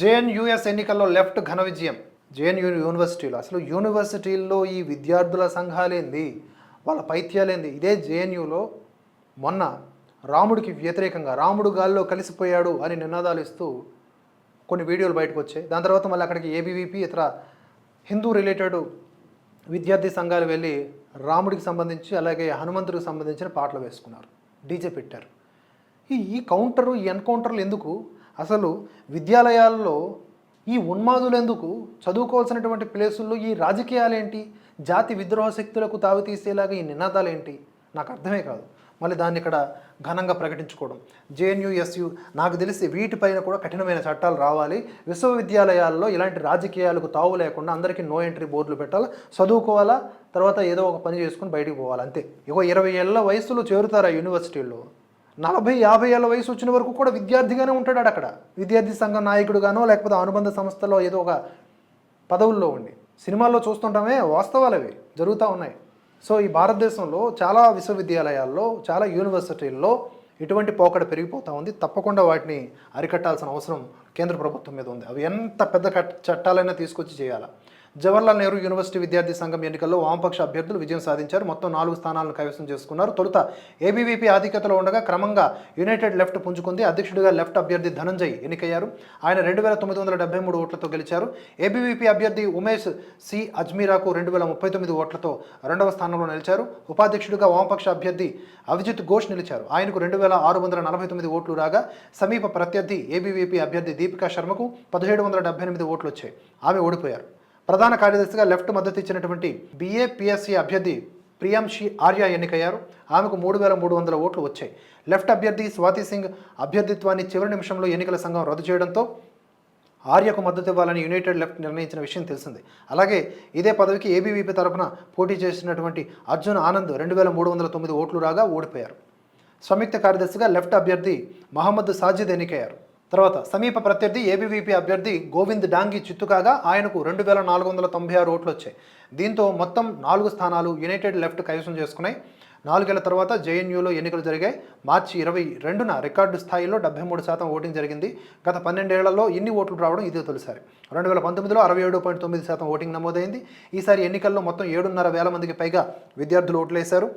జేఎన్యూఎస్ ఎన్నికల్లో లెఫ్ట్ ఘన విజయం. జేఎన్యూ యూనివర్సిటీలో. అసలు యూనివర్సిటీల్లో ఈ విద్యార్థుల సంఘాలేంది? వాళ్ళ పైత్యాలేంది? ఇదే జేఎన్యూలో మొన్న రాముడికి వ్యతిరేకంగా రాముడు గాల్లో కలిసిపోయాడు అని నినాదాలు ఇస్తూ కొన్ని వీడియోలు బయటకు వచ్చాయి దాని తర్వాత మళ్ళీ అక్కడికి ఏబీవీపీ ఇతర హిందూ రిలేటెడ్ విద్యార్థి సంఘాలు వెళ్ళి రాముడికి సంబంధించి అలాగే హనుమంతుడికి సంబంధించిన పాటలు వేసుకున్నారు. డీజే పెట్టారు. ఈ ఈ కౌంటరు ఈ ఎన్కౌంటర్లు ఎందుకు? అసలు విద్యాలయాల్లో ఈ ఉన్మాదులు ఎందుకు చదువుకోవాల్సినటువంటి ప్లేసుల్లో ఈ రాజకీయాలు ఏంటి జాతి విద్రోహ శక్తులకు తావి తీసేలాగా ఈ నినాదాలు ఏంటి నాకు అర్థమే కాదు. మళ్ళీ దాన్ని ఇక్కడ ఘనంగా ప్రకటించుకోవడం. జేఎన్యూ ఎస్యు నాకు తెలిసి వీటిపైన కూడా కఠినమైన చట్టాలు రావాలి. విశ్వవిద్యాలయాల్లో ఇలాంటి రాజకీయాలకు తావు లేకుండా అందరికీ నో ఎంట్రీ బోర్డులు పెట్టాలి? చదువుకోవాలా? తర్వాత ఏదో ఒక పని చేసుకుని బయటికి పోవాలి? అంతే. ఇగో ఇరవై ఏళ్ళ వయసులో చేరుతారు ఆ యూనివర్సిటీల్లో. నలభై యాభై ఏళ్ళ వయసు వచ్చిన వరకు కూడా విద్యార్థిగానే ఉంటాడు అక్కడ. విద్యార్థి సంఘం నాయకుడుగానో లేకపోతే అనుబంధ సంస్థలో ఏదో ఒక పదవుల్లో ఉండి. సినిమాల్లో చూస్తుంటామే వాస్తవాలు అవి జరుగుతూ ఉన్నాయి. సో ఈ భారతదేశంలో చాలా విశ్వవిద్యాలయాల్లో చాలా యూనివర్సిటీల్లో ఇటువంటి పోకడ పెరిగిపోతూ ఉంది. తప్పకుండా వాటిని అరికట్టాల్సిన అవసరం కేంద్ర ప్రభుత్వం మీద ఉంది. అవి ఎంత పెద్ద కట్- చట్టాలైనా తీసుకొచ్చి చేయాలా. జవహర్లాల్ నెహ్రూ యూనివర్సిటీ విద్యార్థి సంఘం ఎన్నికల్లో వామపక్ష అభ్యర్థులు విజయం సాధించారు. మొత్తం నాలుగు స్థానాలను కైవసం చేసుకున్నారు. తొలుత ఏబీవీపీ ఆధిక్యతలో ఉండగా క్రమంగా యునైటెడ్ లెఫ్ట్ పుంజుకుంది. అధ్యక్షుడిగా లెఫ్ట్ అభ్యర్థి ధనంజయ్ ఎన్నికయ్యారు. ఆయన రెండు వేల తొమ్మిది వందల డెబ్బై మూడు ఓట్లతో గెలిచారు. ఏబీవీపీ అభ్యర్థి ఉమేష్ సి అజ్మీరాకు రెండు వేల ముప్పై తొమ్మిది ఓట్లతో రెండవ స్థానంలో నిలిచారు. ఉపాధ్యక్షుడిగా వామపక్ష అభ్యర్థి అభిజిత్ ఘోష్ నిలిచారు. ఆయనకు రెండు వేల ఆరు వందల నలభై తొమ్మిది ఓట్లు రాగా సమీప ప్రత్యర్థి ఏబీవీపీ అభ్యర్థి దీపికా శర్మకు పదిహేడు వందల డెబ్బై ఎనిమిది ఓట్లు వచ్చాయి. ఆమె ఓడిపోయారు. ప్రధాన కార్యదర్శిగా లెఫ్ట్ మద్దతు ఇచ్చినటువంటి బీఏపీఎస్సీ అభ్యర్థి ప్రియాంశి ఆర్య ఎన్నికయ్యారు. ఆమెకు మూడు వేల మూడు వందల ఓట్లు వచ్చాయి. లెఫ్ట్ అభ్యర్థి స్వాతి సింగ్ అభ్యర్థిత్వాన్ని చివరి నిమిషంలో ఎన్నికల సంఘం రద్దు చేయడంతో ఆర్యకు మద్దతు ఇవ్వాలని యునైటెడ్ లెఫ్ట్ నిర్ణయించిన విషయం తెలిసింది. అలాగే ఇదే పదవికి ఏబీవీపీ తరఫున పోటీ చేసినటువంటి అర్జున్ ఆనంద్ రెండు వేల మూడు వందల తొమ్మిది ఓట్లు రాగా ఓడిపోయారు. సంయుక్త కార్యదర్శిగా లెఫ్ట్ అభ్యర్థి మహమ్మద్ సాజిద్ ఎన్నికయ్యారు. తర్వాత సమీప ప్రత్యర్థి ఏబీవీపీ అభ్యర్థి గోవింద్ డాంగి చిత్తు కాగా ఆయనకు రెండు వేల నాలుగు వందల తొంభై ఆరు ఓట్లు వచ్చాయి. దీంతో మొత్తం నాలుగు స్థానాలు యునైటెడ్ లెఫ్ట్ కైవసం చేసుకున్నాయి. నాలుగేళ్ళ తర్వాత జేఎన్యూలో ఎన్నికలు జరిగాయి. మార్చి ఇరవై రెండున రికార్డు స్థాయిలో డెబ్బై మూడు శాతం ఓటింగ్ జరిగింది. గత పన్నెండేళ్ళలో ఇన్ని ఓట్లు రావడం ఇదే తొలిసారి. రెండు వేల పంతొమ్మిదిలో అరవై ఏడు పాయింట్ తొమ్మిది శాతం ఓటింగ్ నమోదైంది. ఈసారి ఎన్నికల్లో మొత్తం ఏడున్నర వేల మందికి పైగా విద్యార్థులు ఓట్లేశారు.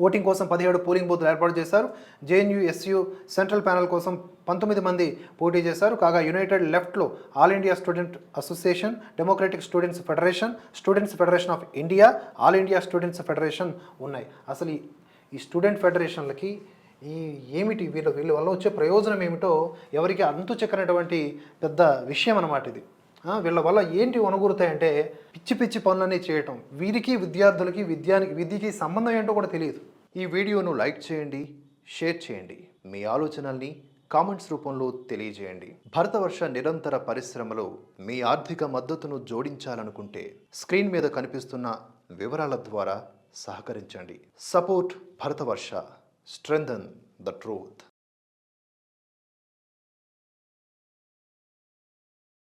ఓటింగ్ కోసం పదిహేడు పోలింగ్ బూత్లు ఏర్పాటు చేశారు. జేఎన్యూ ఎస్యూ సెంట్రల్ ప్యానెల్ కోసం పంతొమ్మిది మంది పోటీ చేశారు. కాగా యునైటెడ్ లెఫ్ట్లో all India student association democratic students federation students federation of India all India students federation ఉన్నాయి. అసలు ఈ- స్టూడెంట్ ఫెడరేషన్లకి ఈ ఏమిటి? వీళ్ళ వీళ్ళ వల్ల వచ్చే ప్రయోజనం ఏమిటో ఎవరికి అంతు చెక్కనటువంటి పెద్ద విషయం అన్నమాట ఇది. వీళ్ళ వల్ల ఏంటి వనగూరుతాయంటే పిచ్చి పిచ్చి పనులన్నీ చేయటం. వీరికి విద్యార్థులకి విద్యానికి విద్యకి సంబంధం ఏంటో కూడా తెలియదు. ఈ వీడియోను లైక్ చేయండి షేర్ చేయండి. మీ ఆలోచనల్ని కామెంట్స్ రూపంలో తెలియజేయండి. భరతవర్ష నిరంతర పరిశ్రమలో మీ ఆర్థిక మద్దతును జోడించాలనుకుంటే స్క్రీన్ మీద కనిపిస్తున్న వివరాల ద్వారా సహకరించండి. Support Bharatavarsha. Strengthen the truth.